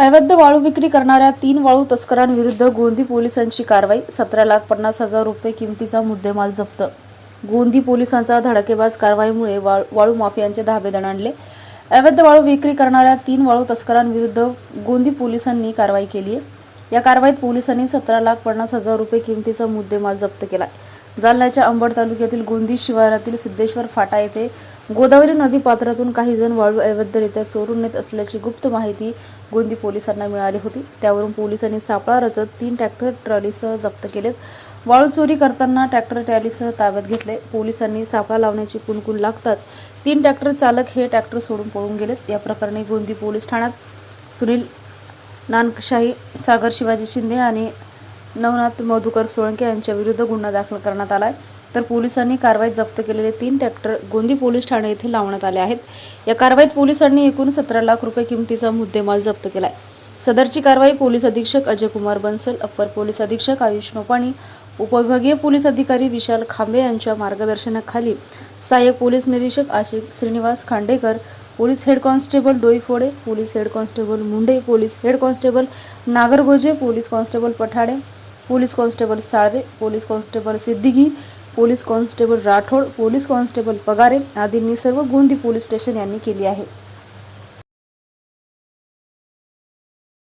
अवैध वाळू विक्री करणाऱ्या तीन वाळू तस्करांविरुद्ध गोंदी पोलिसांची कारवाई सतरा लाख पन्नास हजार रुपये किमतीचा मुद्देमाल जप्त. गोंदी पोलिसांचा धडकेबाज कारवाईमुळे वाळू माफियांचे धाबे दणाणले. अवैध वाळू विक्री करणाऱ्या तीन वाळू तस्करांविरुद्ध गोंदी पोलिसांनी कारवाई केली आहे या कारवाईत पोलिसांनी सतरा लाख पन्नास हजार रुपये किमतीचा मुद्देमाल जप्त केला जालन्याच्या अंबड तालुक्यातील गोंदी शिवारातील सिद्धेश्वर फाटा येथे गोदावरी नदी पात्रातून काही जण वाळू अवैधरित्या चोरून नेत असल्याची गुप्त माहिती गोंदी पोलिसांना मिळाली होती. त्यावरून पोलिसांनी सापळा रचत तीन ट्रॅक्टर ट्रॉलीसह जप्त केलेत. वाळू चोरी करताना ट्रॅक्टर ट्रॅलीसह ताब्यात घेतले. पोलिसांनी सापळा लावण्याची कुणकुण लागताच तीन ट्रॅक्टर चालक हे ट्रॅक्टर सोडून पळून गेलेत. या प्रकरणी गोंदी पोलीस ठाण्यात सुनील नानकशाही सागर शिवाजी शिंदे आणि नवनाथ मधुकर सोळंके यांच्या विरुद्ध गुन्हा दाखल करण्यात आला आहे तर पोलिसांनी कारवाईत जप्त केलेले तीन ट्रॅक्टर गोंदी पोलीस ठाणे येथे लावण्यात आले आहेत. या कारवाईत पोलिसांनी एकूण सतरा लाख रुपये किमतीचा मुद्देमाल जप्त केलाय. सदरची कारवाई पोलीस अधीक्षक अजय कुमार बन्सल अप्पर पोलीस अधीक्षक आयुष नोपाणी उपविभागीय पोलीस अधिकारी विशाल खांबे यांच्या मार्गदर्शनाखाली सहाय्यक पोलीस निरीक्षक Ashiq Shrinivas Khandekar police head constable Doiphode police head constable Munde police head constable Nagargoje police constable Pathade police constable Salve police constable Siddiqui police constable Rathod police constable Pagare आदींनी सर्व Gondi police station यांनी केली आहे.